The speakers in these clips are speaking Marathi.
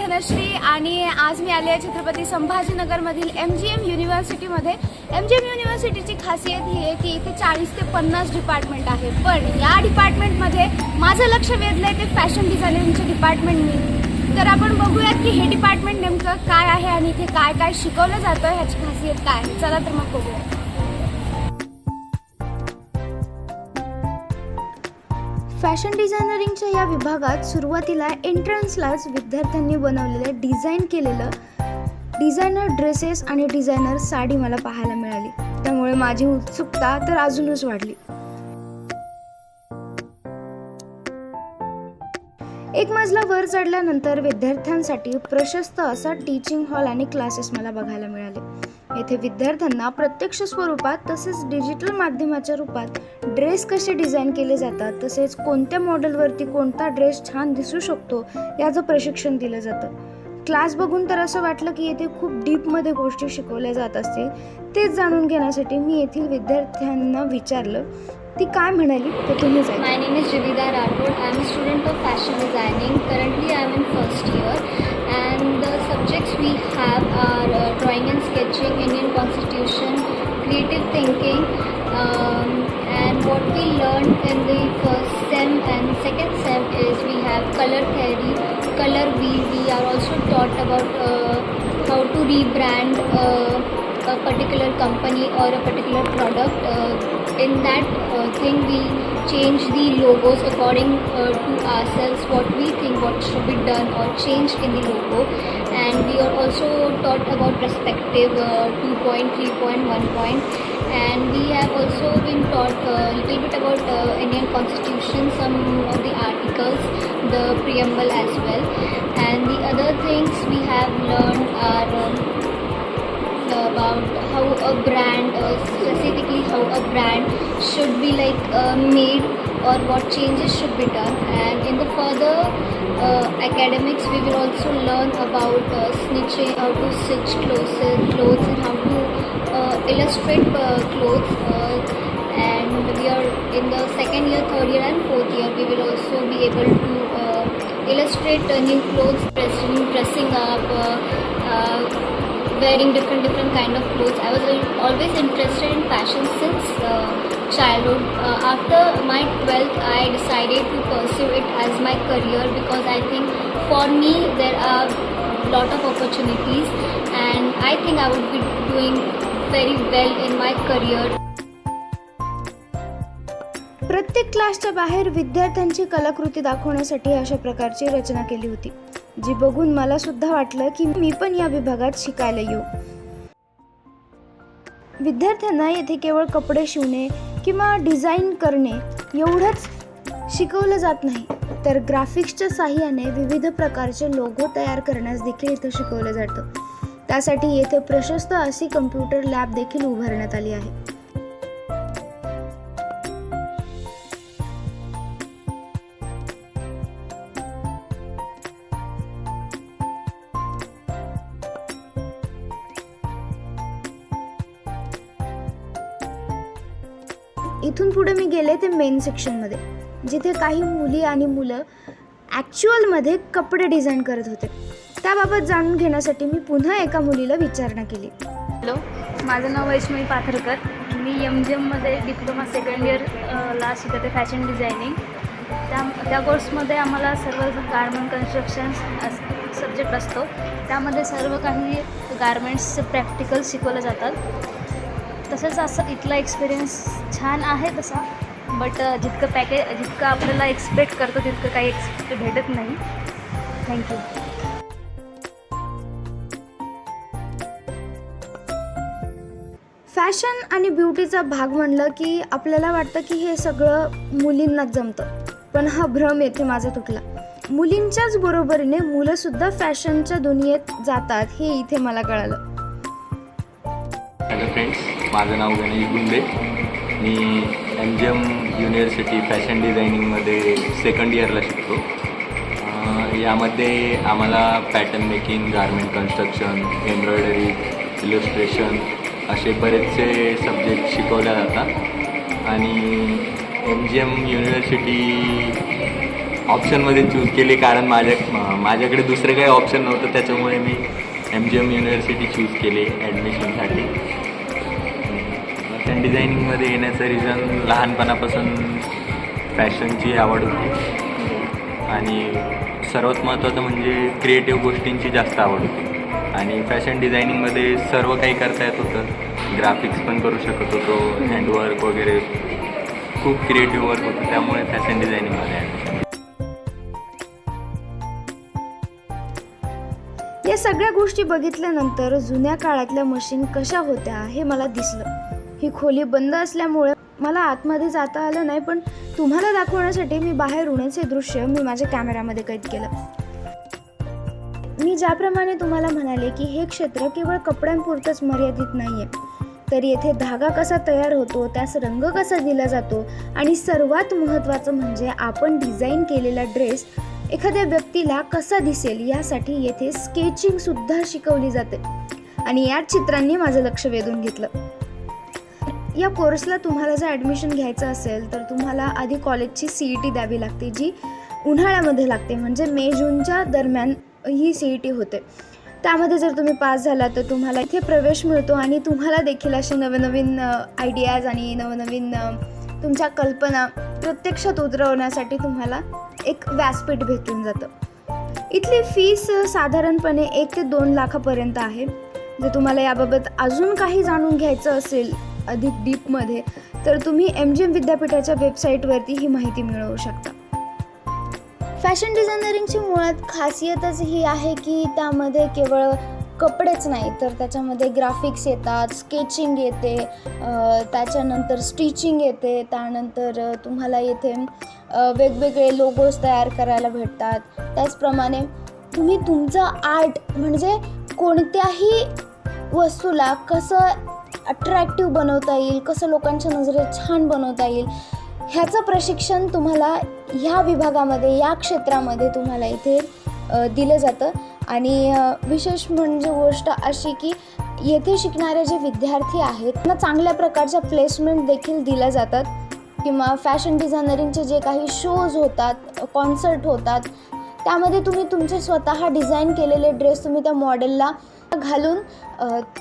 धनश्री आणि आज मी आले आहे छत्रपती संभाजीनगरमधील एम जी एम युनिव्हर्सिटीमध्ये एम जी एम युनिव्हर्सिटीची खासियत ही आहे की इथे चाळीस ते पन्नास डिपार्टमेंट आहे पण या डिपार्टमेंटमध्ये माझं लक्ष वेधलं आहे ते फॅशन डिझायनिंगचे डिपार्टमेंटनी तर आपण बघूयात की हे डिपार्टमेंट नेमकं काय आहे आणि इथे काय काय शिकवलं जातं ह्याची खासियत काय आहे. चला तर मग बघूया फॅशन डिझायनरिंगच्या या विभागात सुरुवातीला एंट्रन्सलाच विद्यार्थ्यांनी बनवलेलं डिझाईन केलेलं डिझायनर ड्रेसेस आणि डिझायनर साडी मला पाहायला मिळाली. त्यामुळे माझी उत्सुकता तर अजूनच वाढली. एक मजला वर चढल्यानंतर विद्यार्थ्यांसाठी प्रशस्त असा टीचिंग हॉल आणि क्लासेस मला बघायला मिळाले. येथे विद्यार्थ्यांना प्रत्यक्ष स्वरूपात तसेच डिजिटल माध्यमाच्या रूपात ड्रेस कसे डिझाईन केले जातात तसेच कोणत्या मॉडेलवरती कोणता ड्रेस छान दिसू शकतो याचं प्रशिक्षण दिलं जातं. क्लास बघून तर असं वाटलं की येथे खूप डीपमध्ये गोष्टी शिकवल्या जात असतील. तेच जाणून घेण्यासाठी मी येथील विद्यार्थ्यांना विचारलं ती काय म्हणाली? ते तुम्ही जाईल my name is Jivida Rathod. I am a student of fashion designing. Currently, I am in and the subjects we have are uh, drawing and sketching, Indian Constitution, creative thinking, um, and what we learned in the first sem and second sem is we have color theory, color wheel. We are also taught about uh, how to rebrand. Uh, a particular company or a particular product. Uh, in that uh, thing, we change the logos according uh, to ourselves, what we think, what should be done or changed in the logo. And we are also taught about perspective uh, 2 point, 3 point, 1 point. And we have also been taught a little bit about uh, Indian Constitution, some of the articles, the preamble as well. And the other things we have learned are. Um, about how a brand uh, specifically how a brand should be like uh, made or what changes should be done. And in the further uh, academics we will also learn about uh, snitching how to stitch clothes, clothes and how to uh, illustrate uh, clothes and we are in the second year third year and fourth year we will also be able to illustrate new clothes dressing dressing up wearing different different kind of clothes i was always interested in fashion since uh, childhood uh, after my 12th i decided to pursue it as my career because i think for me there are lot of opportunities and i think i would be doing very well in my career प्रत्येक क्लासच्या बाहेर विद्यार्थ्यांची कलाकृती दाखवण्यासाठी अशा प्रकारची रचना केली होती जी बघून मला सुद्धा वाटलं की मी पण या विभागात शिकायला येऊ. विद्यार्थ्यांना येथे केवळ कपडे शिवणे किंवा डिझाईन करणे एवढंच शिकवलं जात नाही तर ग्राफिक्सच्या साह्याने विविध प्रकारचे लोगो तयार करण्यास देखील इथं शिकवलं जातं. त्यासाठी येथे प्रशस्त अशी कम्प्युटर लॅब देखील उभारण्यात आली आहे. इथून पुढे मी गेले ते मेन सेक्शनमध्ये जिथे काही मुली आणि मुलं ॲक्च्युअलमध्ये कपडे डिझाईन करत होते. त्याबाबत जाणून घेण्यासाठी मी पुन्हा एका मुलीला विचारणा केली. हॅलो माझं नाव वैष्णवी पाथरकर. मी एम जी एममध्ये डिप्लोमा सेकंड इयर ला शिकते फॅशन डिझायनिंग त्या त्या कोर्समध्ये आम्हाला सर्व गार्मेंट कन्स्ट्रक्शन सब्जेक्ट असतो. त्यामध्ये सर्व काही गारमेंट्सचे प्रॅक्टिकल शिकवले जातात तसंच असं इथला एक्सपिरियन्स छान आहे तसा. बट जितकं पॅकेज जितकं आपल्याला एक्सपेक्ट करतो तितकं काही एक्सपेक्ट भेटत नाही. थँक्यू फॅशन आणि ब्युटीचा भाग म्हणलं की आपल्याला वाटतं की हे सगळं मुलींनाच जमतं. पण हा भ्रम येथे माझा तुटला. मुलींच्याच बरोबरीने मुलंसुद्धा फॅशनच्या दुनियेत जातात हे इथे मला कळालं. हॅलो फ्रेंड्स माझं नाव गणेश गुंडे. मी M G M university fashion डिझायनिंगमध्ये second इयरला शिकतो. यामध्ये आम्हाला pattern making garment construction embroidery illustration असे बरेचसे सब्जेक्ट शिकवल्या जातात. आणि एम जी एम युनिव्हर्सिटी ऑप्शनमध्ये चूज केली कारण माझ्या माझ्याकडे दुसरं काही ऑप्शन नव्हतं त्याच्यामुळे मी M G M university choose केली ॲडमिशनसाठी फॅशन डिझायनिंगमध्ये येण्याचं रिझन लहानपणापासून फॅशनची आवड होती. आणि सर्वात महत्त्वाचं म्हणजे क्रिएटिव्ह गोष्टींची जास्त आवड होती. आणि फॅशन डिझायनिंगमध्ये सर्व काही करता येत होतं. ग्राफिक्स पण करू शकत होतो हँडवर्क वगैरे. खूप क्रिएटिव्ह वर्क होतं त्यामुळे फॅशन डिझायनिंगमध्ये या सगळ्या गोष्टी बघितल्यानंतर जुन्या काळातल्या मशीन कशा होत्या हे मला दिसलं. ही खोली बंद असल्यामुळे मला आतमध्ये जाता आलं नाही पण तुम्हाला दाखवण्यासाठी मी बाहेरूनच हे दृश्य मी माझ्या कॅमेऱ्यामध्ये कैद केलं. मी ज्याप्रमाणे तुम्हाला म्हणाले की हे क्षेत्र केवळ कपड्यांपुरतंच मर्यादित नाही आहे तर येथे धागा कसा तयार होतो त्यास रंग कसा दिला जातो आणि सर्वात महत्त्वाचं म्हणजे आपण डिझाईन केलेला ड्रेस एखाद्या व्यक्तीला कसा दिसेल यासाठी येथे स्केचिंग सुद्धा शिकवली जाते. आणि या चित्रांनी माझं लक्ष वेधून घेतलं. या कोर्सला तुम्हाला जर ॲडमिशन घ्यायचं असेल तर तुम्हाला आधी कॉलेजची सी ई टी द्यावी लागते जी उन्हाळ्यामध्ये लागते. म्हणजे मे जूनच्या दरम्यान ही सी ई टी होते. त्यामध्ये जर तुम्ही पास झाला तर तुम्हाला इथे प्रवेश मिळतो आणि तुम्हाला देखील असे नवनवीन आयडियाज आणि नवनवीन तुमच्या कल्पना प्रत्यक्षात उतरवण्यासाठी तुम्हाला एक व्यासपीठ भेटून जातं. इथली फीस साधारणपणे एक ते दोन लाखापर्यंत आहे. जर तुम्हाला याबाबत अजून काही जाणून घ्यायचं असेल अधिक डीपमध्ये तर तुम्ही एम जी एम विद्यापीठाच्या वेबसाईटवरती ही माहिती मिळवू शकता. फॅशन डिझायनरिंगची मुळात खासियतच ही आहे की त्यामध्ये केवळ कपडेच नाही तर त्याच्यामध्ये ग्राफिक्स येतात स्केचिंग येते त्याच्यानंतर स्टिचिंग येते त्यानंतर तुम्हाला येथे वेगवेगळे लोगोज तयार करायला भेटतात. त्याचप्रमाणे तुम्ही तुमचं आर्ट म्हणजे कोणत्याही वस्तूला कसं अट्रॅक्टिव्ह बनवता येईल कसं लोकांच्या नजरेत छान बनवता येईल ह्याचं प्रशिक्षण तुम्हाला ह्या विभागामध्ये या क्षेत्रामध्ये तुम्हाला इथे दिलं जातं. आणि विशेष म्हणजे गोष्ट अशी की येथे शिकणारे जे विद्यार्थी आहेत त्यांना चांगल्या प्रकारच्या प्लेसमेंट देखील दिल्या जातात. किंवा फॅशन डिझायनरिंगचे जे काही शोज होतात कॉन्सर्ट होतात त्यामध्ये तुम्ही तुमचे स्वतः डिझाईन केलेले ड्रेस तुम्ही त्या मॉडेलला घालून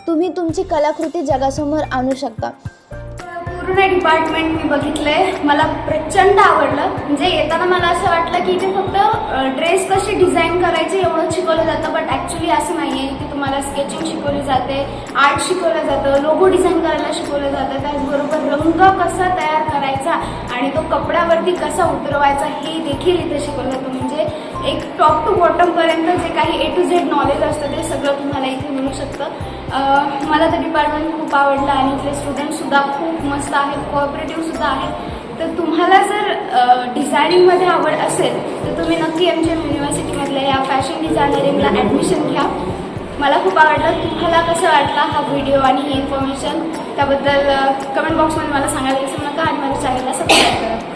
तुम्ही तुमची कलाकृती जगासमोर आणू शकता. पूर्ण डिपार्टमेंट मी बघितलंय. मला प्रचंड आवडलं. म्हणजे येताना मला असं वाटलं की इथे फक्त ड्रेस कसे डिझाईन करायचे एवढं शिकवलं जातं बट ॲक्च्युली असं नाही आहे की तुम्हाला स्केचिंग शिकवली जाते आर्ट शिकवलं जातं लोगो डिझाईन करायला शिकवलं जातं. त्याचबरोबर रंग कसा तयार करायचा आणि तो कपड्यावरती कसा उतरवायचा हे देखील इथे शिकवलं जातं. म्हणजे एक टॉप टू बॉटमपर्यंत जे काही ए टू झेड नॉलेज असतं ते सगळं तुम्हाला इथे मिळू शकतं. मला तर डिपार्टमेंट खूप आवडलं आणि इथले स्टुडंटसुद्धा खूप मस्त आहेत कोऑपरेटिव्हसुद्धा आहेत. तर तुम्हाला जर डिझायनिंगमध्ये आवड असेल तर तुम्ही नक्की एम जी एम युनिव्हर्सिटीमधल्या या फॅशन डिझायनरिंगला ॲडमिशन घ्या. मला खूप आवडलं. तुम्हाला कसं वाटला हा व्हिडिओ आणि ही इन्फॉर्मेशन त्याबद्दल कमेंट बॉक्समध्ये मला सांगायला विसरू नका आणि माझ्या चॅनलला सबस्क्राईब करा.